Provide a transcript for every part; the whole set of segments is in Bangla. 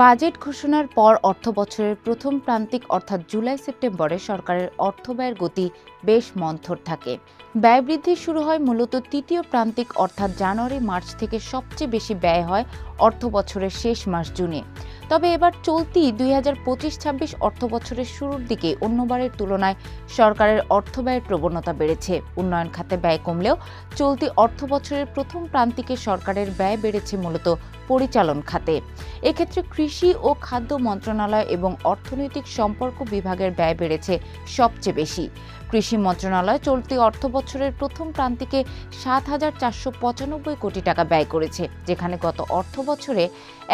বাজেট ঘোষণার পর অর্থ বছরের প্রথম প্রান্তিক অর্থাৎ জুলাই সেপ্টেম্বরে সরকারের অর্থ ব্যয়ের গতি বেশ মন্থর থাকে। ব্যয় বৃদ্ধি শুরু হয় মূলত তৃতীয় প্রান্তিক অর্থাৎ জানুয়ারি মার্চ থেকে সবচেয়ে বেশি ব্যয় হয় অর্থ বছরের শেষ মাস জুনে। তবে এবার চলতি দুই হাজার পঁচিশ ছাব্বিশ অর্থ বছরের শুরুর দিকে অন্যবারের তুলনায় সরকারের অর্থ ব্যয়ের প্রবণতা বেড়েছে। উন্নয়ন খাতে ব্যয় কমলেও চলতি অর্থ বছরের প্রথম প্রান্তিকে সরকারের ব্যয় বেড়েছে মূলত পরিচালন খাতে। এক্ষেত্রে কৃষি ও খাদ্য মন্ত্রণালয় এবং অর্থনৈতিক সম্পর্ক বিভাগের ব্যয় বেড়েছে সবচেয়ে বেশি। কৃষি মন্ত্রণালয় চলতি অর্থ বছরের প্রথম প্রান্তিকে সাত হাজার চারশো পঁচানব্বই কোটি টাকা ব্যয় করেছে, যেখানে গত অর্থ বছরে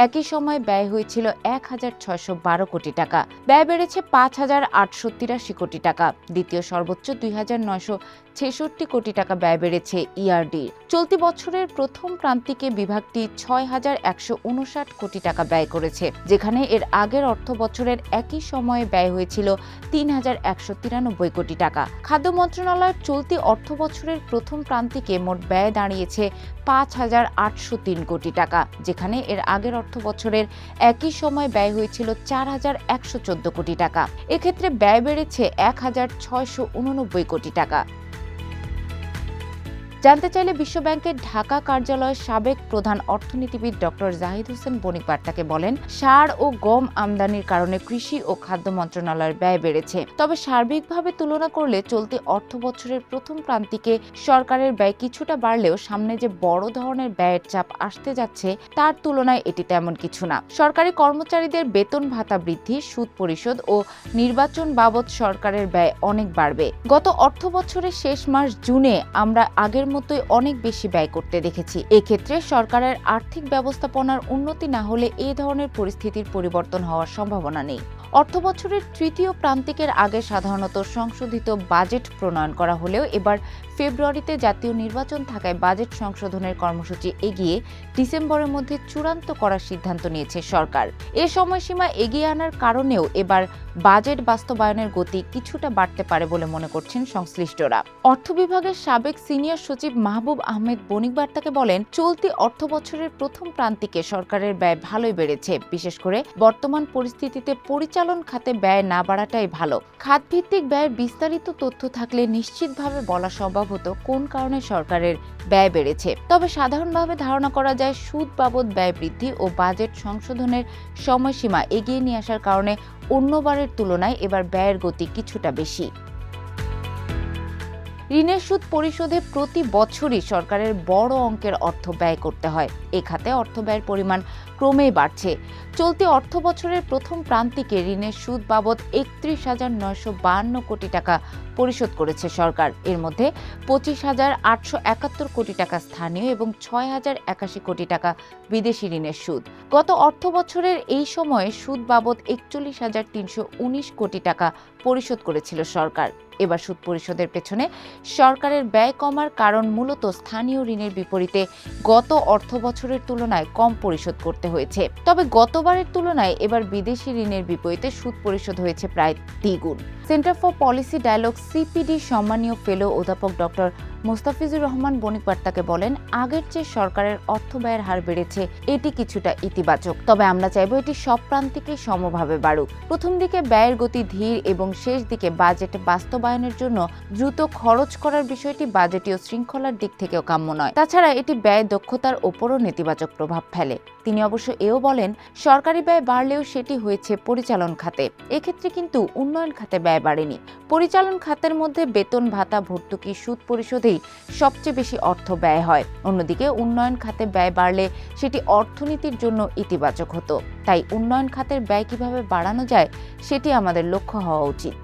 একই সময় ব্যয় হয়েছিল এক হাজার ছয়শো বারো কোটি টাকা। ব্যয় বেড়েছে পাঁচ হাজার আটশো তিরাশি কোটি টাকা। দ্বিতীয় সর্বোচ্চ দুই হাজার নয়শো ছেষট্টি কোটি টাকা ব্যয় বেড়েছে ইআরডি চলতি বছরের প্রথম প্রান্তিকে বিভাগটি ছয় হাজার একশো উনষাট কোটি টাকা ব্যয় করেছে, যেখানে এর আগের অর্থ বছরের একই সময়ে ব্যয় হয়েছিল তিন হাজার একশো তিরানব্বই কোটি টাকা। খাদ্য মন্ত্রণালয়ের চলতি অর্থ বছরের প্রথম প্রান্তিকে মোট ব্যয় দাঁড়িয়েছে পাঁচ হাজার আটশো তিন কোটি টাকা, যেখানে এর আগের অর্থ বছরের একই সময় ব্যয় হয়েছিল চার হাজার একশো চোদ্দ কোটি টাকা। এক্ষেত্রে ব্যয় বেড়েছে এক হাজার ছয়শো উননব্বই কোটি টাকা। জানতে চাইলে বিশ্বব্যাংকের ঢাকা কার্যালয়ের সাবেক প্রধান অর্থনীতিবিদ ডক্টর জাহিদ হোসেন বণিক বার্তাকে বলেন, সার ও গম আমদানির কারণে কৃষি ও খাদ্য মন্ত্রণালয়ের ব্যয় বেড়েছে। তবে সার্বিকভাবে তুলনা করলে চলতি অর্থ বছরের প্রথম প্রান্তিকে সরকারের ব্যয় কিছুটা বাড়লেও সামনে যে বড় ধরনের ব্যয়ের চাপ আসতে যাচ্ছে, তার তুলনায় এটি তেমন কিছু না। সরকারি কর্মচারীদের বেতন ভাতা বৃদ্ধি, সুদ পরিশোধ ও নির্বাচন বাবদ সরকারের ব্যয় অনেক বাড়বে। গত অর্থ বছরের শেষ মাস জুনে আমরা আগের মতোই অনেক বেশি ব্যয় করতে দেখেছি। এক্ষেত্রে সরকারের আর্থিক ব্যবস্থাপনার উন্নতি না হলে এ ধরনের পরিস্থিতির পরিবর্তন হওয়ার সম্ভাবনা নেই। অর্থ বছরের তৃতীয় প্রান্তিকের আগে সাধারণত সংশোধিত বাজেট প্রণয়ন করা হলেও এবার ফেব্রুয়ারিতে জাতীয় নির্বাচন থাকায় বাজেট সংশোধনের কর্মসূচি এগিয়ে ডিসেম্বরের মধ্যে চূড়ান্ত করার সিদ্ধান্ত নিয়েছে সরকার। এ সময়সীমা এগিয়ে আনার কারণেও এবার বাজেট বাস্তবায়নের গতি কিছুটা বাড়তে পারে বলে মনে করছেন সংশ্লিষ্টরা। অর্থ বিভাগের সাবেক সিনিয়র সচিব মাহবুব আহমেদ বণিক বার্তাকে বলেন, চলতি অর্থ বছরের প্রথম প্রান্তিকে সরকারের ব্যয় ভালোই বেড়েছে। বিশেষ করে বর্তমান পরিস্থিতিতে পরিচালন খাতে ব্যয় না বাড়াটাই ভালো। খাতভিত্তিক ব্যয়ের বিস্তারিত তথ্য থাকলে নিশ্চিতভাবে বলা সম্ভব হতো কোন কারণে সরকারের ব্যয় বেড়েছে। তবে সাধারণভাবে ধারণা করা যায়, সুদ বাবদ ব্যয় বৃদ্ধি ও বাজেট সংশোধনের সময়সীমা এগিয়ে নিয়ে আসার কারণে অন্যবারের তুলনায় এবার ব্যয়ের গতি কিছুটা বেশি। ঋণের সুদ পরিশোধে প্রতি বছরই সরকারের বড় অঙ্কের অর্থ ব্যয় করতে হয়। এ খাতে অর্থ ব্যয়ের পরিমাণ ক্রমেই বাড়ছে। চলতি অর্থ বছরের প্রথম প্রান্তিকে ঋণের সুদ বাবদ একত্রিশ হাজার নয়শো বাহান্ন কোটি টাকা পরিশোধ করেছে সরকার। এর মধ্যে পঁচিশ হাজার আটশো একাত্তর কোটি টাকা স্থানীয় এবং ছয় হাজার একাশি কোটি টাকা বিদেশি ঋণের সুদ। গত অর্থ বছরের এই সময়ে সুদ বাবদ একচল্লিশ হাজার তিনশো উনিশ কোটি টাকা পরিশোধ করেছিল সরকার। এবার সুদ পরিশোধের পেছনে সরকারের ব্যয় কমার কারণ মূলত স্থানীয় ঋণের বিপরীতে গত অর্থ বছরের তুলনায় কম পরিশোধ করতে হয়েছে। তবে গতবারের তুলনায় এবার বিদেশি ঋণের বিপরীতে সুদ পরিশোধ হয়েছে প্রায় দ্বিগুণ। Centre for policy dialogue CPD সম্মানীয় ফেলো অধ্যাপক ডক্টর মোস্তাফিজুর রহমান বণিক বার্তাকে বলেন, আগের চেয়ে সরকারের অর্থ ব্যয়ের হার বেড়েছে। এটি কিছুটা ইতিবাচক। তবে আমরা চাইব এটি সব প্রান্তিকে সমভাবে বাড়ুক। প্রথম দিকে ব্যয়ের গতি ধীর এবং শেষ দিকে বাজেট বাস্তবায়নের জন্য দ্রুত খরচ করার বিষয়টি বাজেটীয় শৃঙ্খলার দিক থেকেও কাম্য নয়। তাছাড়া এটি ব্যয় দক্ষতার ওপরও নেতিবাচক প্রভাব ফেলে। তিনি অবশ্য এও বলেন, সরকারি ব্যয় বাড়লেও সেটি হয়েছে পরিচালন খাতে। এক্ষেত্রে কিন্তু উন্নয়ন খাতে ব্যয় বাড়েনি পরিচালন খাতের মধ্যে বেতন, ভাতা, ভর্তুকি, সুদ পরিশোধেই সবচেয়ে বেশি অর্থ ব্যয় হয়। অন্যদিকে উন্নয়ন খাতে ব্যয় বাড়লে সেটি অর্থনীতির জন্য ইতিবাচক হতো। তাই উন্নয়ন খাতের ব্যয় কীভাবে বাড়ানো যায়, সেটি আমাদের লক্ষ্য হওয়া উচিত।